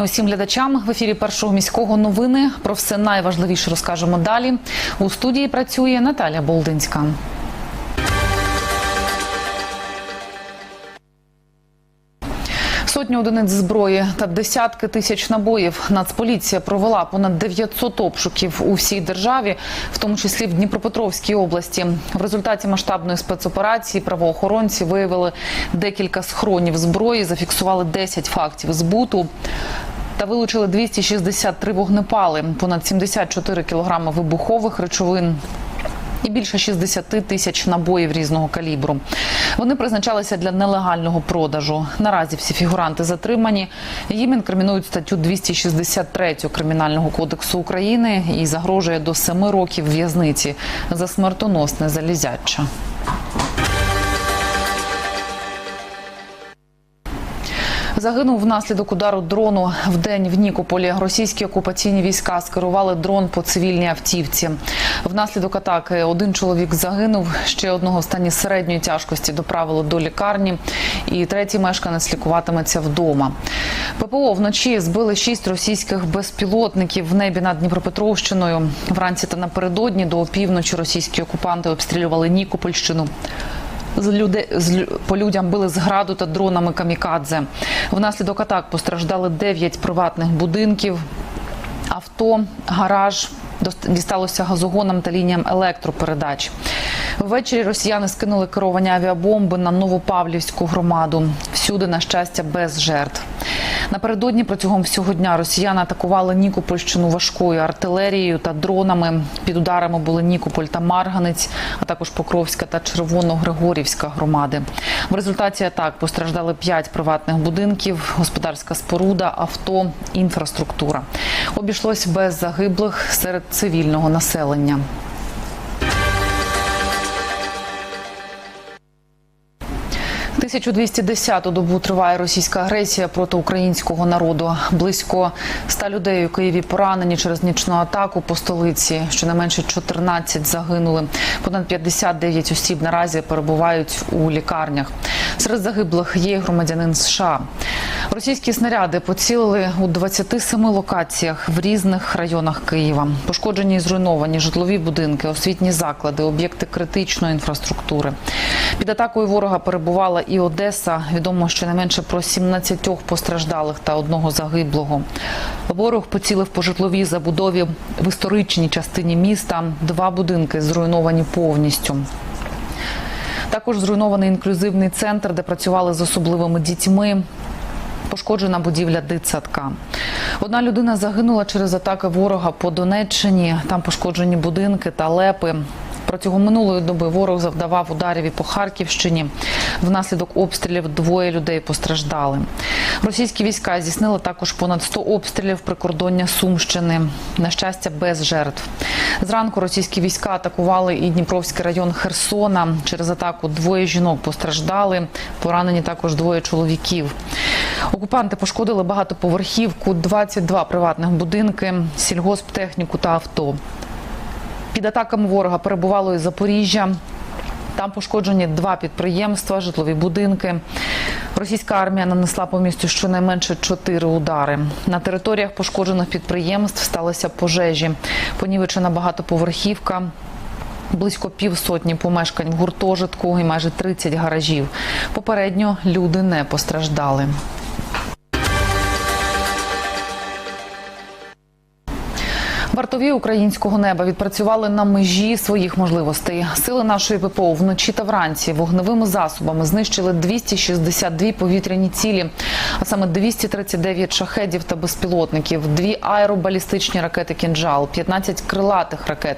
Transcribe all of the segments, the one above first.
Вітання усім глядачам в ефірі першого міського новини. Про все найважливіше розкажемо далі. У студії працює Наталя Болдинська. Сотні одиниць зброї та десятки тисяч набоїв. Нацполіція провела понад 900 обшуків у всій державі, в тому числі в Дніпропетровській області. В результаті масштабної спецоперації правоохоронці виявили декілька схронів зброї, зафіксували 10 фактів збуту. Та вилучили 263 вогнепали, понад 74 кілограми вибухових речовин і більше 60 тисяч набоїв різного калібру. Вони призначалися для нелегального продажу. Наразі всі фігуранти затримані. Їм інкримінують статтю 263 Кримінального кодексу України і загрожує до 7 років в'язниці за смертоносне залізяча. Загинув внаслідок удару дрону в день в Нікополі. Російські окупаційні війська скерували дрон по цивільній автівці. Внаслідок атаки один чоловік загинув. Ще одного в стані середньої тяжкості доправили до лікарні. І третій мешканець лікуватиметься вдома. ППО вночі збили шість російських безпілотників в небі над Дніпропетровщиною. Вранці та напередодні до опівночі російські окупанти обстрілювали Нікопольщину. З люди з по людям били з граду та дронами камікадзе. Внаслідок атак постраждали 9 приватних будинків, авто, гараж. Дісталося газогонам та лініям електропередач. Ввечері росіяни скинули керовані авіабомби на Новопавлівську громаду. Всюди, на щастя, без жертв. Напередодні протягом всього дня росіяни атакували Нікопольщину важкою артилерією та дронами. Під ударами були Нікополь та Марганець, а також Покровська та Червоно-Григорівська громади. В результаті атак постраждали п'ять приватних будинків, господарська споруда, авто, інфраструктура. Обійшлось без загиблих серед цивільного населення. – 1210-ту добу триває російська агресія проти українського народу. Близько 100 людей у Києві поранені через нічну атаку по столиці. Щонайменше 14 загинули. Понад 59 осіб наразі перебувають у лікарнях. Серед загиблих є громадянин США. Російські снаряди поцілили у 27 локаціях в різних районах Києва. Пошкоджені і зруйновані житлові будинки, освітні заклади, об'єкти критичної інфраструктури. Під атакою ворога перебувала і Одеса. Відомо щонайменше про 17 постраждалих та одного загиблого. Ворог поцілив по житловій забудові в історичній частині міста. Два будинки зруйновані повністю. Також зруйнований інклюзивний центр, де працювали з особливими дітьми. Пошкоджена будівля дитсадка. Одна людина загинула через атаки ворога по Донеччині. Там пошкоджені будинки та лепи. Протягом минулої доби ворог завдавав ударів і по Харківщині. Внаслідок обстрілів двоє людей постраждали. Російські війська здійснили також понад 100 обстрілів прикордоння Сумщини. На щастя, без жертв. Зранку російські війська атакували і Дніпровський район Херсона. Через атаку двоє жінок постраждали. Поранені також двоє чоловіків. Окупанти пошкодили багатоповерхівку, 22 приватних будинки, сільгосптехніку та авто. Під атаками ворога перебувало і Запоріжжя. Там пошкоджені два підприємства, житлові будинки. Російська армія нанесла по місту щонайменше чотири удари. На територіях пошкоджених підприємств сталися пожежі. Понівечена багатоповерхівка. Близько півсотні помешкань в гуртожитку і майже 30 гаражів. Попередньо люди не постраждали. Вартові українського неба відпрацювали на межі своїх можливостей. Сили нашої ППО вночі та вранці вогневими засобами знищили 262 повітряні цілі, а саме 239 шахедів та безпілотників, дві аеробалістичні ракети «Кінжал», 15 крилатих ракет,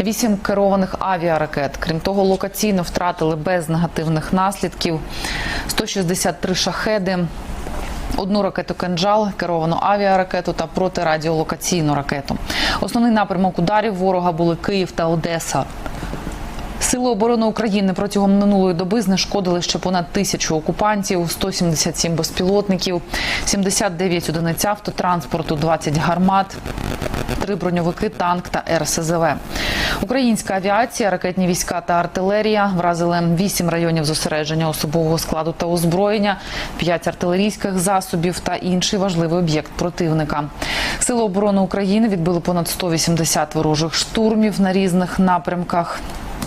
8 керованих авіаракет. Крім того, локаційно втратили без негативних наслідків 163 шахеди. Одну ракету Кенджал керовану авіаракету та протирадіолокаційну ракету. Основний напрямок ударів ворога були Київ та Одеса. Сили оборони України протягом минулої доби знешкодили ще понад тисячу окупантів, 177 безпілотників, 79 одиниць автотранспорту, 20 гармат, три броньовики, танк та РСЗВ. Українська авіація, ракетні війська та артилерія вразили 8 районів зосередження особового складу та озброєння, 5 артилерійських засобів та інший важливий об'єкт противника. Сили оборони України відбили понад 180 ворожих штурмів на різних напрямках.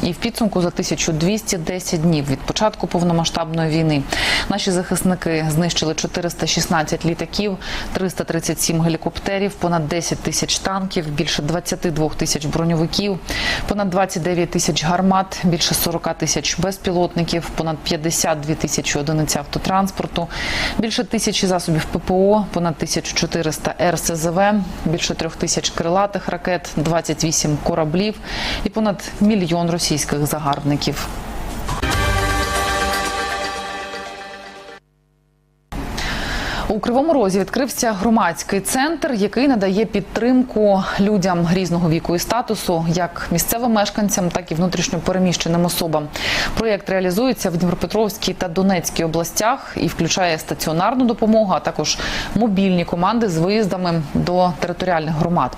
І в підсумку за 1210 днів від початку повномасштабної війни. Наші захисники знищили 416 літаків, 337 гелікоптерів, понад 10 тисяч танків, більше 22 тисяч броньовиків, понад 29 тисяч гармат, більше 40 тисяч безпілотників, понад 52 тисячі одиниць автотранспорту, більше тисячі засобів ППО, понад 1400 РСЗВ, більше трьох тисяч крилатих ракет, 28 кораблів і понад мільйон російських загарбників. У Кривому Розі відкрився громадський центр, який надає підтримку людям різного віку і статусу, як місцевим мешканцям, так і внутрішньо переміщеним особам. Проєкт реалізується в Дніпропетровській та Донецькій областях і включає стаціонарну допомогу, а також мобільні команди з виїздами до територіальних громад.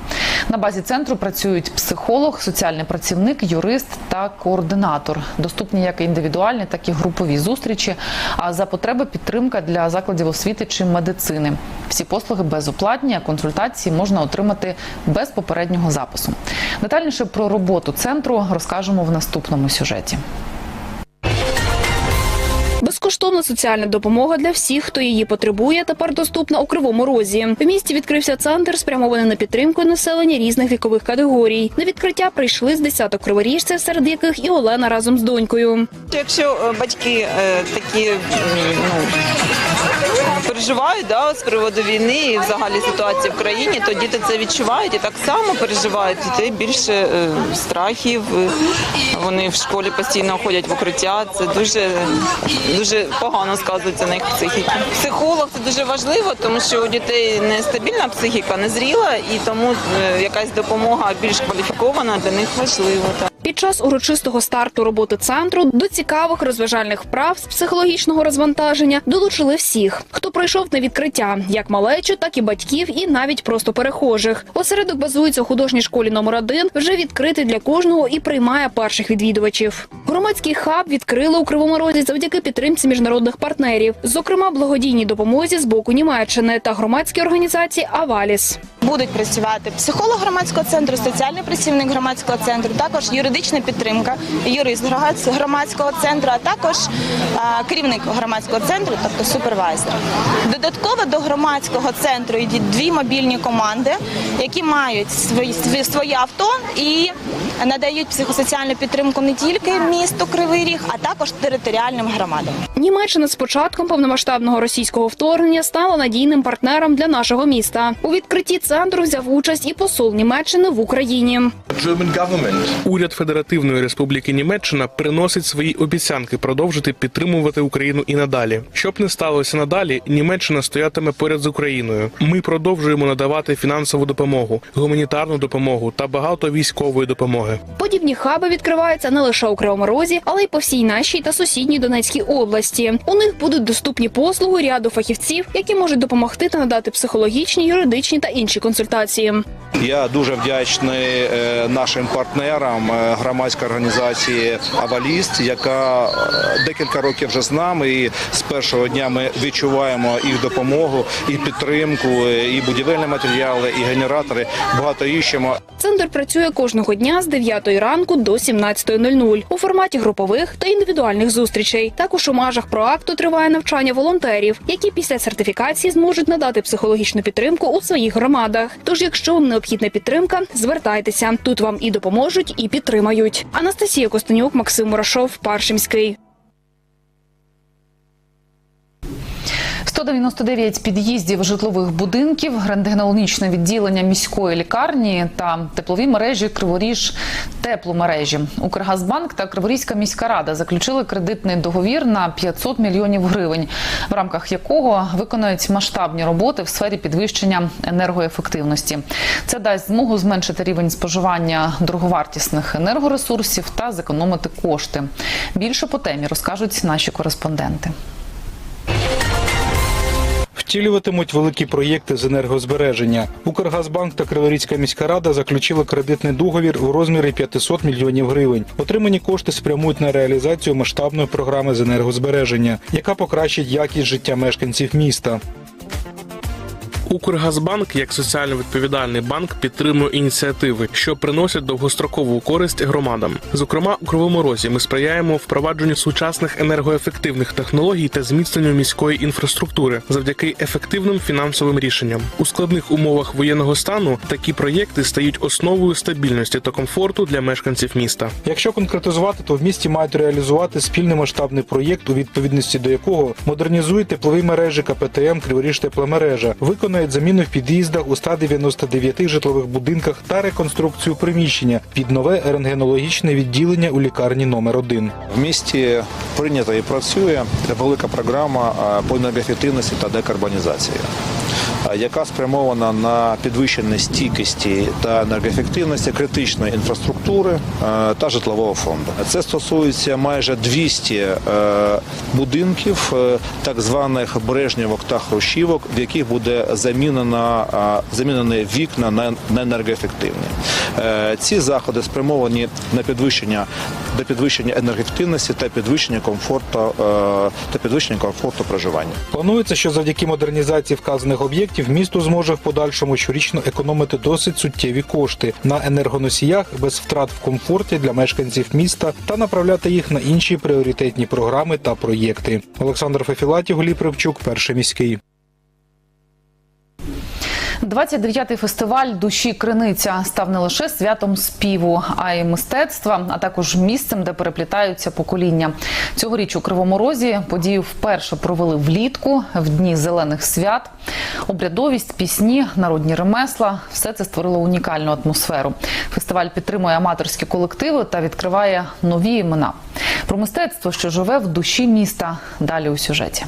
На базі центру працюють психолог, соціальний працівник, юрист та координатор. Доступні як індивідуальні, так і групові зустрічі. А за потреби підтримка для закладів освіти чи медицини. Всі послуги безоплатні, а консультації можна отримати без попереднього запису. Детальніше про роботу центру розкажемо в наступному сюжеті. Безкоштовна соціальна допомога для всіх, хто її потребує, тепер доступна у Кривому Розі. В місті відкрився центр, спрямований на підтримку населення різних вікових категорій. На відкриття прийшли з десяток криворіжців, серед яких і Олена разом з донькою. Якщо е, батьки е, такі ну, переживають да, з приводу війни і взагалі ситуації в країні, то діти це відчувають і так само переживають. Дітей більше е, страхів. Вони в школі постійно ходять в укриття. Це дуже дуже погано сказується на їх психіці. Психолог це дуже важливо, тому що у дітей нестабільна психіка, незріла, і тому е, якась допомога більш кваліфікована для них важлива. Під час урочистого старту роботи центру до цікавих розважальних вправ з психологічного розвантаження долучили всіх, хто прийшов на відкриття, як малечу, так і батьків, і навіть просто перехожих. Осередок базується у художній школі номер 1 вже відкритий для кожного і приймає перших відвідувачів. Громадський хаб відкрили у Кривому Розі завдяки підтримці міжнародних партнерів, зокрема благодійній допомозі з боку Німеччини та громадській організації Аваліс. Будуть працювати психолог громадського центру, соціальний працівник громадського центру, також юридична підтримка, юрист громадського центру, а також керівник громадського центру, тобто супервайзер. Додатково до громадського центру йдуть дві мобільні команди, які мають свої своє авто і надають психосоціальну підтримку не тільки місту Кривий Ріг, а також територіальним громадам. Німеччина з початком повномасштабного російського вторгнення стала надійним партнером для нашого міста. У відкритті центру взяв участь і посол Німеччини в Україні. Уряд Федеративної Республіки Німеччина приносить свої обіцянки продовжити підтримувати Україну і надалі. Щоб не сталося надалі, Німеччина стоятиме поряд з Україною. Ми продовжуємо надавати фінансову допомогу, гуманітарну допомогу та багато військової допомоги. Подібні хаби відкриваються не лише у Кривому Розі, але й по всій нашій та сусідній Донецькій області. У них будуть доступні послуги ряду фахівців, які можуть допомогти та надати психологічні, юридичні та інші консультації. Я дуже вдячний е, нашим партнерам е, громадської організації Аваліст, яка е, декілька років вже з нами. І з першого дня ми відчуваємо їх допомогу і підтримку, і будівельні матеріали, і генератори. Багато іщемо. Центр працює кожного дня з 9 ранку до 17.00 у форматі групових та індивідуальних зустрічей. Також у межах проакту триває навчання волонтерів, які після сертифікації зможуть надати психологічну підтримку у своїх громадах. Тож, якщо вам необхідна підтримка, звертайтеся. Тут вам і допоможуть, і підтримають. Анастасія Костенюк, Максим Мурашов, Паршимський. 199 під'їздів житлових будинків, рентгенологічне відділення міської лікарні та теплові мережі Криворіж тепломережі. Укргазбанк та Криворізька міська рада заключили кредитний договір на 500 мільйонів гривень, в рамках якого виконують масштабні роботи в сфері підвищення енергоефективності. Це дасть змогу зменшити рівень споживання дороговартісних енергоресурсів та зекономити кошти. Більше по темі розкажуть наші кореспонденти. Втілюватимуть великі проєкти з енергозбереження. Укргазбанк та Криворізька міська рада заключили кредитний договір у розмірі 500 мільйонів гривень. Отримані кошти спрямують на реалізацію масштабної програми з енергозбереження, яка покращить якість життя мешканців міста. Укргазбанк, як соціально відповідальний банк, підтримує ініціативи, що приносять довгострокову користь громадам. Зокрема, у Кривому Розі ми сприяємо впровадженню сучасних енергоефективних технологій та зміцненню міської інфраструктури завдяки ефективним фінансовим рішенням. У складних умовах воєнного стану такі проєкти стають основою стабільності та комфорту для мешканців міста. Якщо конкретизувати, то в місті мають реалізувати спільний масштабний проєкт, у відповідності до якого модернізують теплові мережі КПТМ Криворіж тепломережа, виконають заміну в під'їздах у 199 житлових будинках та реконструкцію приміщення під нове рентгенологічне відділення у лікарні номер 1 В місті прийнята і працює велика програма по енергоефективності та декарбонізації, яка спрямована на підвищення стійкості та енергоефективності критичної інфраструктури та житлового фонду. Це стосується майже 200 е, будинків, е, так званих Брежнєвок та Хрущівок, в яких буде замінена замінені вікна на енергоефективні. Е, Ці заходи спрямовані на підвищення до підвищення енергоефективності та підвищення комфорту е, та підвищення комфорту проживання. Планується, що завдяки модернізації вказаних об'єктів місто зможе в подальшому щорічно економити досить суттєві кошти на енергоносіях без втрат в комфорті для мешканців міста та направляти їх на інші пріоритетні програми та проєкти. Олександр Фефілатів, Голі Привчук, перший міський. 29-й фестиваль душі Криниця став не лише святом співу, а й мистецтва, а також місцем, де переплітаються покоління. Цьогоріч у Кривому Розі подію вперше провели влітку в дні зелених свят. Обрядовість, пісні, народні ремесла все це створило унікальну атмосферу. Фестиваль підтримує аматорські колективи та відкриває нові імена. Про мистецтво, що живе в душі міста. Далі у сюжеті.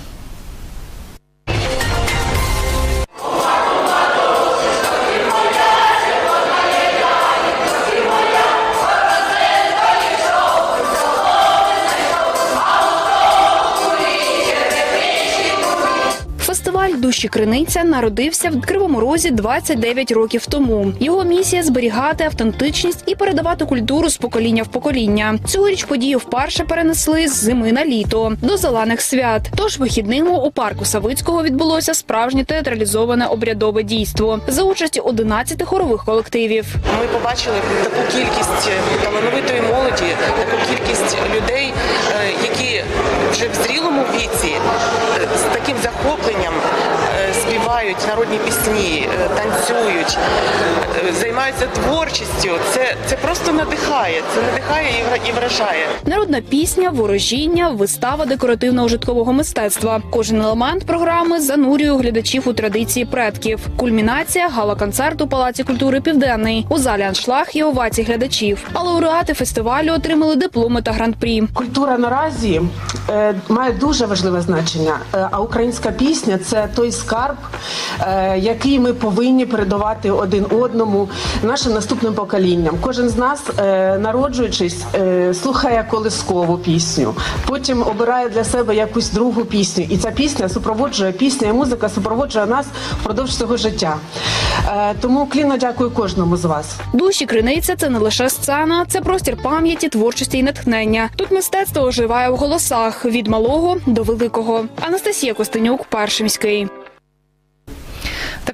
Душі Криниця народився в Кривому Розі 29 років тому. Його місія зберігати автентичність і передавати культуру з покоління в покоління. Цьогоріч подію вперше перенесли з зими на літо до зелених свят. Тож вихідними у парку Савицького відбулося справжнє театралізоване обрядове дійство за участі 11 хорових колективів. Ми побачили таку кількість талановитої молоді, таку кількість людей, е, які вже в зрілому віці е, з таким захопленням е, співають народні пісні, е, танцюють, е, займаються творчістю. Це, це просто надихає. Це надихає і вра- і вражає. Народна пісня, ворожіння, вистава декоративно-ужиткового мистецтва. Кожен елемент програми занурює глядачів у традиції предків. Кульмінація гала-концерт у Палаці культури Південний. У залі аншлаг і овації глядачів. А лауреати фестивалю отримали дипломи та гран-прі. Культура наразі е, має дуже важливе значення. Е, а українська пісня це той скарб, який ми повинні передавати один одному нашим наступним поколінням. Кожен з нас, е, народжуючись, е, слухає колискову пісню, потім обирає для себе якусь другу пісню, і ця пісня супроводжує пісня і музика супроводжує нас впродовж цього життя. Е, тому кліно дякую кожному з вас. Душі криниця це не лише сцена, це простір пам'яті, творчості і натхнення. Тут мистецтво оживає в голосах від малого до великого. Анастасія Костенюк, перший міський.